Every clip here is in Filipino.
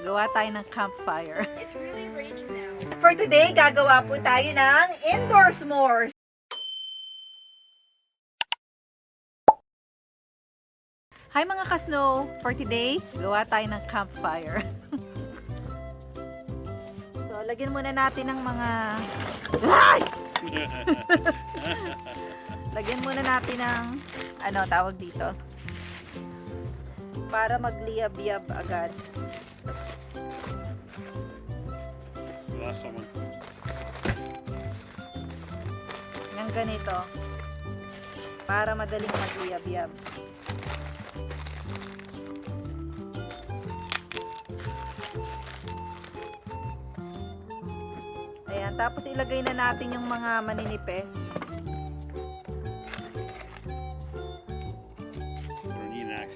gawa tayo ng campfire. It's really raining now. For today, gagawa po tayo ng indoor s'mores. Hi mga ka-snow! For today, gawa tayo ng campfire. so, lagyan muna natin ng mga... Ay! lagyan muna natin ng... Ano tawag dito? Para magliyab-yab agad. Last someone. ng ganito para madaling magliyab-yab. Ayan, tapos ilagay na natin yung mga maninipes. You don't need an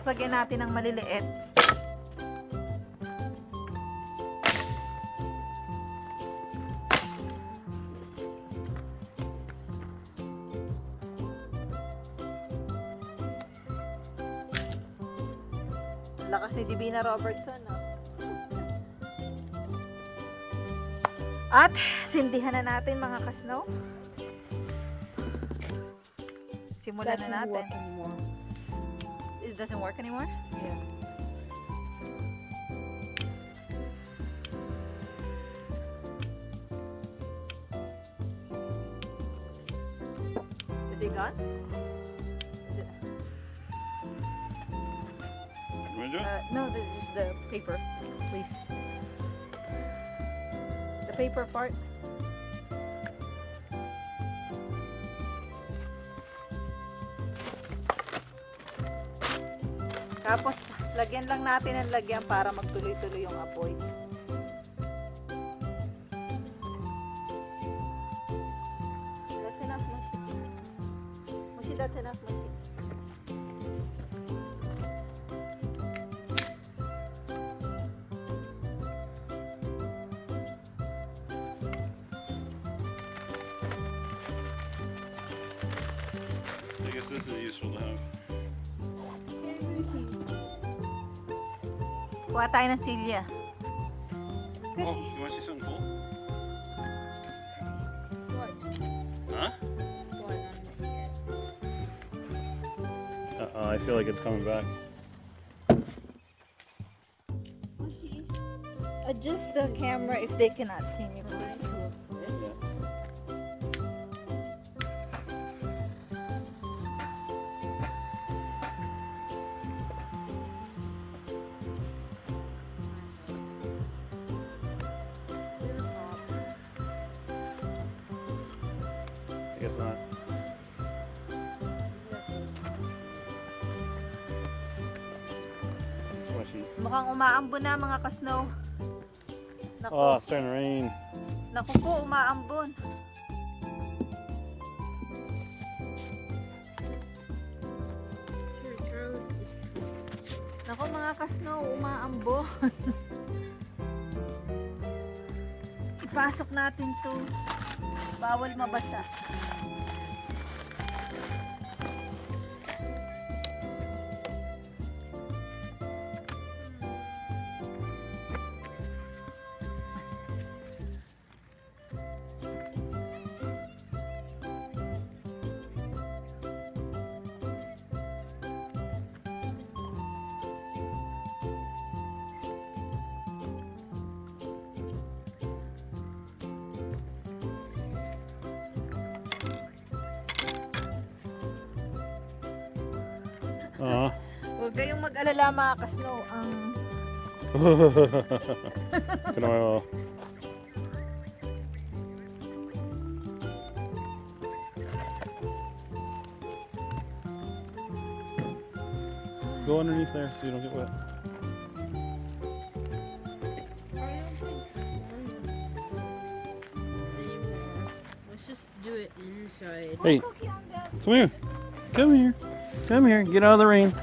Tapos lagyan natin ng maliliit. Lakas ni Divina Robertson, no? At sindihan na natin mga kasno. Simulan na natin. Anymore. It doesn't work anymore? Yeah. Is it gone? Is it, You wanna do it? uh, no, this is the paper, please. The paper part. Tapos, lagyan lang natin ang lagyan para magtuloy-tuloy yung apoy. That's enough, Mushi. Mushi, that's enough, Kuha tayo ng silya. Oh, you wanna see something cool? What? Huh? What? I'm scared. Uh-oh, I feel like it's coming back. Adjust the camera if they cannot see me, guess not. Smushy. Mukhang umaambon na mga ka-snow. Naku, Oh, it's starting to rain. naku po, umaambon. Naku mga ka-snow, umaambon. Ipasok natin to. Bawal mabasa. Oh. Huwag kayong mag-alala mga ka-snow. Ang Can I, uh, Go underneath there so you don't get wet. Let's just do it inside. Hey, cookie on them. come here. Come here. Come here. Get out of the rain.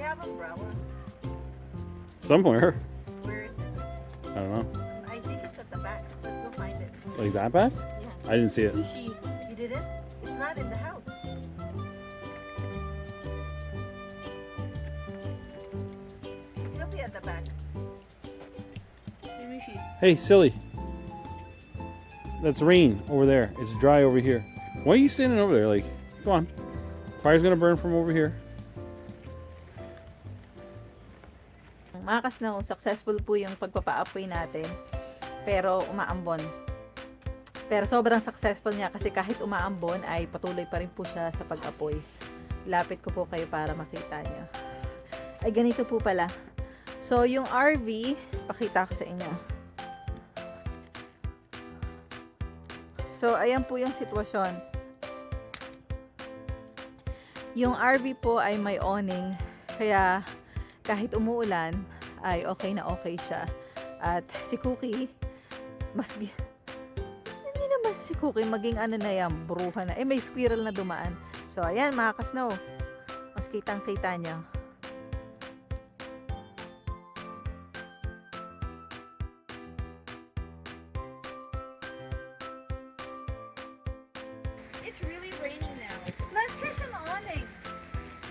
have umbrella? Somewhere. Where is it? I don't know. I think it's at the back. Let's go find it. Like that back? Yeah. I didn't see it. You didn't? It's not in the house. It'll be at the back. Hey, silly. That's rain over there. It's dry over here. Why are you standing over there? Like, come on. Fire's gonna burn from over here. Mga kasnaw, successful po yung pagpapa-apoy natin. Pero umaambon. Pero sobrang successful niya kasi kahit umaambon ay patuloy pa rin po siya sa pag-apoy. Lapit ko po kayo para makita niyo. Ay ganito po pala. So yung RV, pakita ko sa inyo. So ayan po yung sitwasyon. Yung RV po ay may awning. Kaya kahit umuulan, ay okay na okay siya. At si Cookie, mas... Hindi naman si Cookie, maging ano na yan, bruha na. Eh, may squirrel na dumaan. So, ayan, mga kasnow. Mas kitang-kita niya.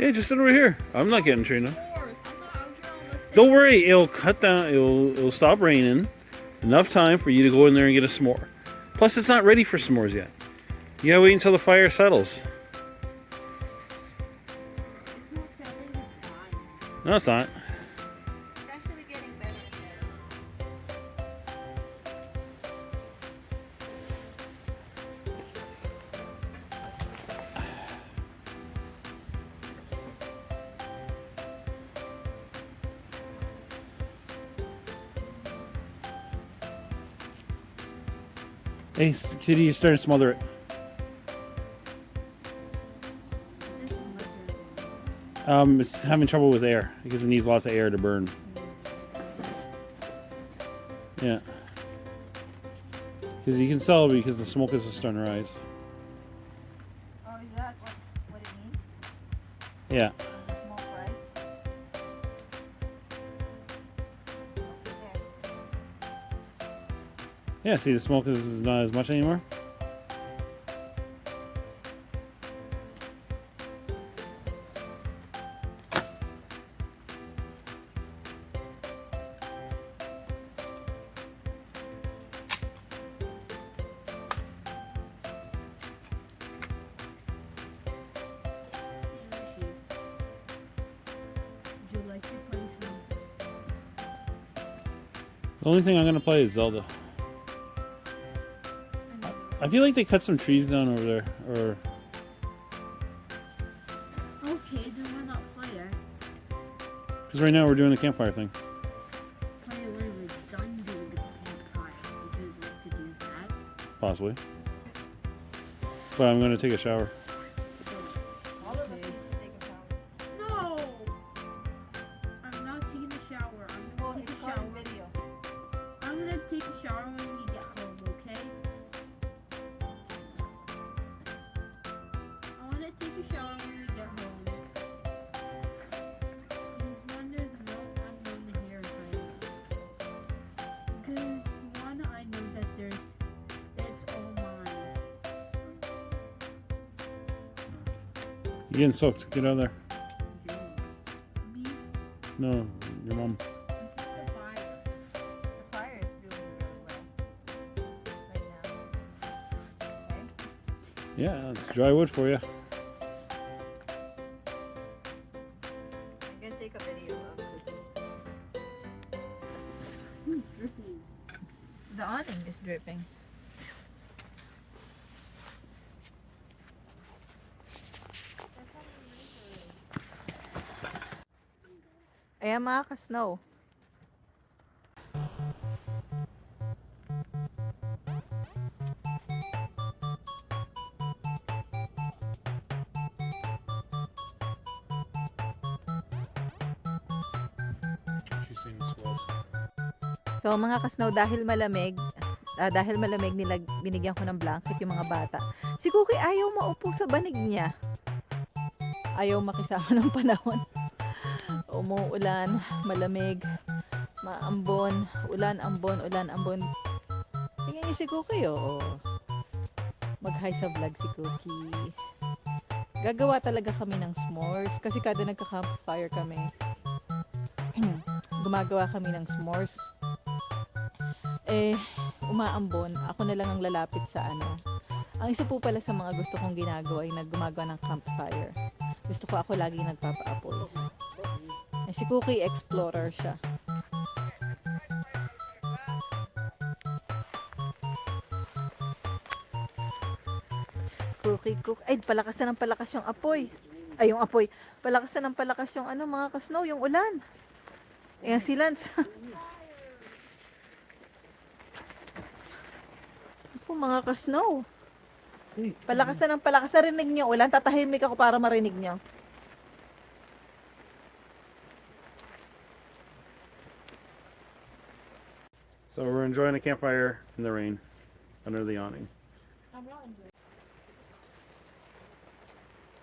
Hey, just sit over here. I'm not getting Trina. Fourth. I'm not out here on the same. Don't worry, it'll cut down. It'll it'll stop raining. Enough time for you to go in there and get a s'more. Plus, it's not ready for s'mores yet. You gotta wait until the fire settles. It's not selling. It's dying. No, it's not. Hey, Kitty, you're starting to smother it. Um, it's having trouble with air because it needs lots of air to burn. Yeah. Because you can tell because the smoke is starting to rise. Oh, is that what, what it means? Yeah. Yeah, see, the smoke is not as much anymore. To? The only thing I'm gonna play is Zelda. I feel like they cut some trees down over there, or Okay, then why not it? because right now we're doing the campfire thing. When we're done doing the campfire. Would you like to do that? Possibly. But I'm gonna take a shower. You're getting soaked. Get out of there. No, your mom. Yeah, it's dry wood for you. I'm gonna take a video of Cookie. Dripping? The awning is dripping. Ayan mga ka-snow. So mga kasnow, dahil malamig, ah, dahil malamig nila binigyan ko ng blanket yung mga bata. Si Cookie ayaw maupo sa banig niya. Ayaw makisama ng panahon. Umuulan, malamig, maambon, ulan, ambon, ulan, ambon. Tingnan niyo si Cookie, oh. Mag-hi sa vlog si Cookie. Gagawa talaga kami ng s'mores kasi kada nagka-campfire kami, gumagawa kami ng s'mores. Eh, umaambon, ako na lang ang lalapit sa ano. Ang isa po pala sa mga gusto kong ginagawa ay naggumagawa ng campfire. Gusto ko ako lagi nagpapaapoy. Eh, si Cookie Explorer siya. Cookie Cook. Ay, palakas na ng palakas yung apoy. Ay, yung apoy. Palakas na ng palakas yung ano, mga kasnow, yung ulan. Ayan si Lance. Ako, mga kasnow. Palakas na ng palakas. Narinig niyo ulan. Tatahimik ako para marinig niyo. So we're enjoying a campfire in the rain under the awning.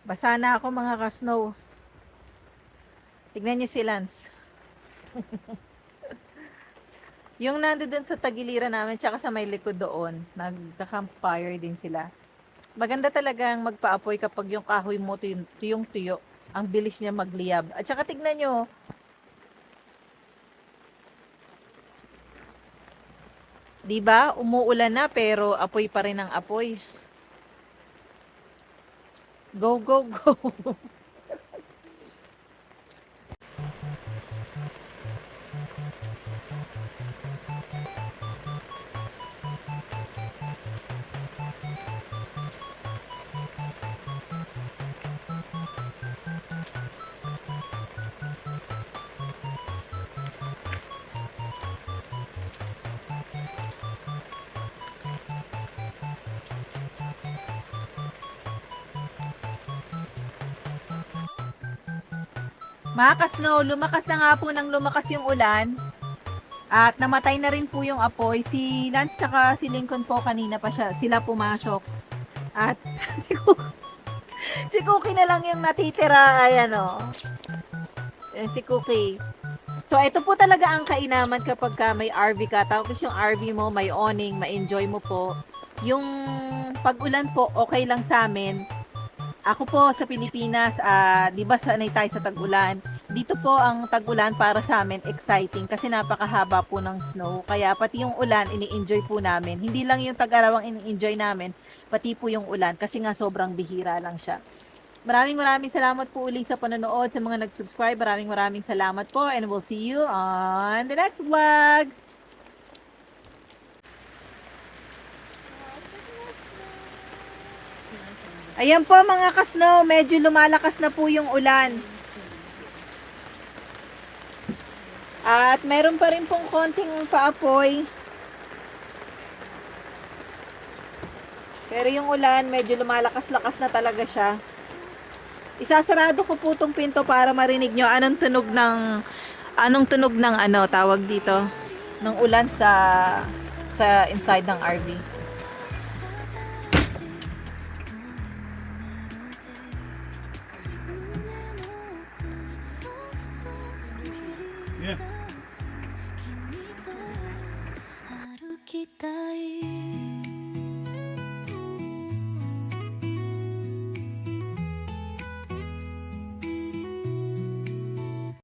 Basa na ako mga ka-snow. Tignan niyo si Lance. yung nandoon sa tagiliran namin, tsaka sa may likod doon, nagka-campfire din sila. Maganda talagang magpaapoy kapag yung kahoy mo tuyong, tuyong tuyo. Ang bilis niya magliyab. At tsaka tignan nyo, Di ba? Umuulan na pero apoy pa rin ang apoy. Go, go, go. Mga ka-snow, lumakas na nga po ng lumakas yung ulan. At namatay na rin po yung apoy. Si Lance tsaka si Lincoln po kanina pa siya, sila pumasok. At si Cookie, si Cookie na lang yung natitira. Ayan o. Ayan si Cookie. So, ito po talaga ang kainaman kapag ka may RV ka. Tapos yung RV mo, may awning, ma-enjoy mo po. Yung pag-ulan po, okay lang sa amin. Ako po sa Pilipinas, ah, 'di ba sanay tayo sa tag-ulan. Dito po ang tag-ulan para sa amin exciting kasi napakahaba po ng snow. Kaya pati yung ulan ini-enjoy po namin. Hindi lang yung tag-arawang ini-enjoy namin, pati po yung ulan kasi nga sobrang bihira lang siya. Maraming maraming salamat po uli sa panonood sa mga nag-subscribe. Maraming maraming salamat po and we'll see you on the next vlog. Ayan po mga kasno, medyo lumalakas na po yung ulan. At meron pa rin pong konting paapoy. Pero yung ulan, medyo lumalakas-lakas na talaga siya. Isasarado ko po tong pinto para marinig nyo anong tunog ng anong tunog ng ano tawag dito ng ulan sa sa inside ng RV.